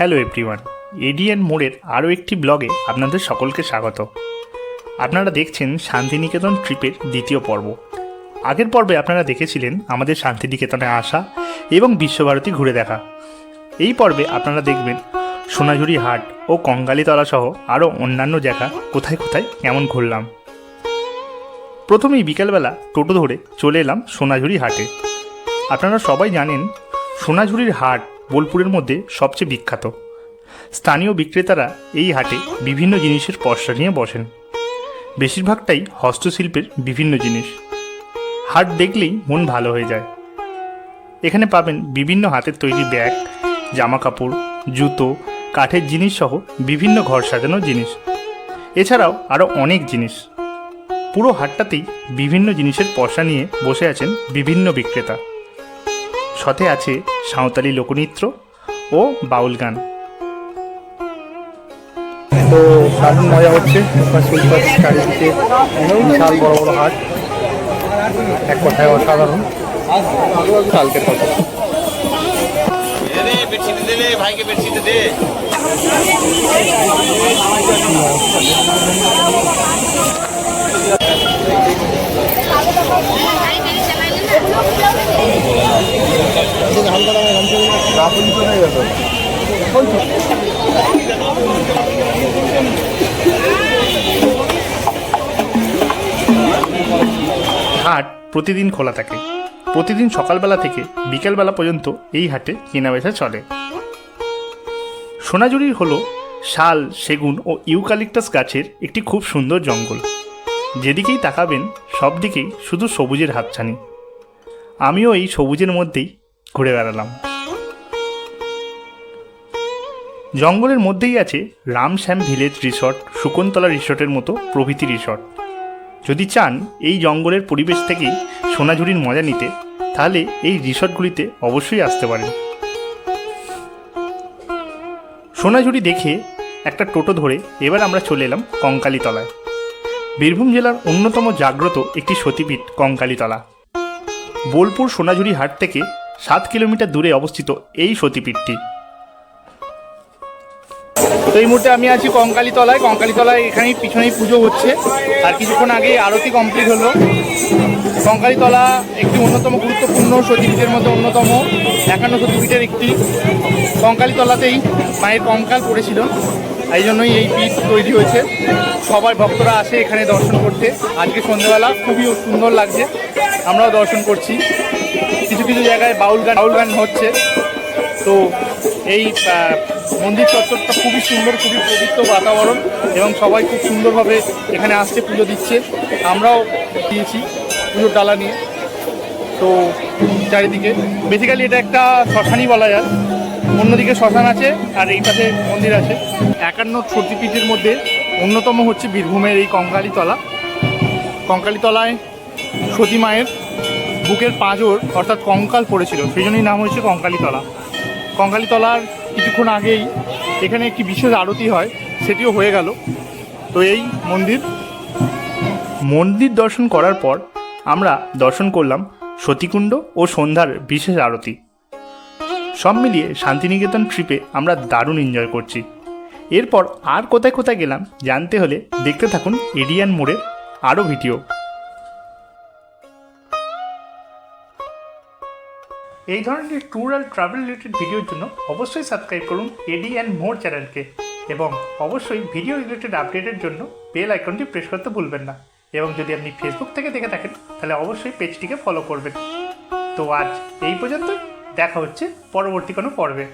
Hello everyone ADN মোড়ের আরও একটি ব্লগে আপনাদের সকলকে স্বাগত। আপনারা দেখছেন শান্তিনিকেতন ট্রিপের দ্বিতীয় পর্ব। আগের পর্বে আপনারা দেখেছিলেন আমাদের শান্তিনিকেতনে আসা এবং বিশ্বভারতী ঘুরে দেখা। এই পর্বে আপনারা দেখবেন সোনাঝুরি হাট ও কঙ্গালীতলা সহ আরও অন্যান্য জায়গা কোথায় কোথায় কেমন ঘুরলাম। প্রথমেই বিকেলবেলা টোটো ধরে চলে এলাম সোনাঝুরি হাটে। আপনারা সবাই জানেন সোনাঝুরির হাট বোলপুরের মধ্যে সবচেয়ে বিখ্যাত। স্থানীয় বিক্রেতারা এই হাটে বিভিন্ন জিনিসের পসরা নিয়ে বসেন। বেশিরভাগটাই হস্তশিল্পের বিভিন্ন জিনিস। হাট দেখলেই মন ভালো হয়ে যায়। এখানে পাবেন বিভিন্ন হাতের তৈরি ব্যাগ জামা কাপড় জুতো, কাঠের জিনিস সহ বিভিন্ন ঘর সাজানোর জিনিস। এছাড়াও আরও অনেক জিনিস। পুরো হাটটাতেই বিভিন্ন জিনিসের পসরা নিয়ে বসে আছেন বিভিন্ন বিক্রেতা। সাথে আছে সাঁওতালি লোকনৃত্য ও বাউল গান। তো দারুণ মজা হচ্ছে। চারিদিকে বিশাল বড় বড় হাট। এক কথায় অসাধারণ। কালকের কথা। দে দে হাট প্রতিদিন খোলা থাকে। প্রতিদিন সকালবেলা থেকে বিকেলবেলা পর্যন্ত এই হাটে কেনাবেচা চলে। সোনাঝুরির হলো শাল, সেগুন ও ইউক্যালিপটাস গাছের একটি খুব সুন্দর জঙ্গল। যেদিকেই তাকাবেন সব দিকেই শুধু সবুজের হাতছানি। আমিও এই সবুজের মধ্যেই ঘুরে বেড়ালাম। জঙ্গলের মধ্যেই আছে রামশ্যাম ভিলেজ রিসর্ট, শকুন্তলা রিসর্টের মতো প্রভৃতি রিসর্ট। যদি চান এই জঙ্গলের পরিবেশ থেকেই সোনাঝুরির মজা নিতে, তাহলে এই রিসর্টগুলিতে অবশ্যই আসতে পারেন। সোনাঝুরি দেখে একটা টোটো ধরে এবার আমরা চলে এলাম কঙ্কালীতলায়। বীরভূম জেলার অন্যতম জাগ্রত একটি সতীপীঠ, কঙ্কালীতলা। বোলপুর সোনাঝুরি হাট থেকে সাত কিলোমিটার দূরে অবস্থিত এই সতীপীঠটি। এই মুহূর্তে আমি আছি কঙ্কালী তলায় কঙ্কালী তলায় এখানেই পিছনেই পুজো হচ্ছে। আর কিছুক্ষণ আগে আরতি কমপ্লিট হলো। কঙ্কালী তলা একটি অন্যতম গুরুত্বপূর্ণ সতীপীঠের মধ্যে অন্যতম একান্ন সতীপীঠের একটি। কঙ্কালী তলাতেই মায়ের কঙ্কাল পড়েছিল। এই জন্যই এই পীঠ তৈরি হয়েছে। সবাই ভক্তরা আসে এখানে দর্শন করতে। আজকে সন্ধ্যেবেলা খুবই সুন্দর লাগছে। আমরাও দর্শন করছি। কিছু কিছু জায়গায় বাউল গান বাউল গান হচ্ছে। তো এই মন্দির চত্বরটা খুবই সুন্দর, খুবই পবিত্র বাতাবরণ এবং সবাই খুব সুন্দরভাবে এখানে আসছে পুজো দিচ্ছে। আমরাও দিয়েছি পুজোর ডালা নিয়ে। তো চারিদিকে বেসিক্যালি এটা একটা শ্মশানই বলা যায়। অন্যদিকে শ্মশান আছে আর এই পাশে মন্দির আছে। একান্ন সতীপীঠের মধ্যে অন্যতম হচ্ছে বীরভূমের এই কঙ্কালীতলা। কঙ্কালীতলায় সতী মায়ের বুকের পাঁজর, অর্থাৎ কঙ্কাল পড়েছিল। সেই জন্যই নাম হয়েছে কঙ্কালীতলা। কঙ্কালীতলার কিছুক্ষণ আগেই এখানে একটি বিশেষ আরতি হয়, সেটিও হয়ে গেল। তো এই মন্দির। মন্দির দর্শন করার পর আমরা দর্শন করলাম সতীকুণ্ড ও সন্ধ্যার বিশেষ আরতি। সব মিলিয়ে শান্তিনিকেতন ট্রিপে আমরা দারুণ এনজয় করছি। এরপর আর কোথায় কোথায় গেলাম জানতে হলে দেখতে থাকুন এডিয়ান মোড়ের আরও ভিডিও। এই ধরনের ট্যুর আর ট্রাভেল রিলেটেড ভিডিওর জন্য অবশ্যই সাবস্ক্রাইব করুন এডি অ্যান্ড মোর চ্যানেলকে এবং অবশ্যই ভিডিও রিলেটেড আপডেটের জন্য বেল আইকনটি প্রেস করতে ভুলবেন না। এবং যদি আপনি ফেসবুক থেকে দেখে থাকেন, তাহলে অবশ্যই পেজটিকে ফলো করবেন। তো আজ এই পর্যন্ত দেখা হচ্ছে পরবর্তী কোনো পর্বে।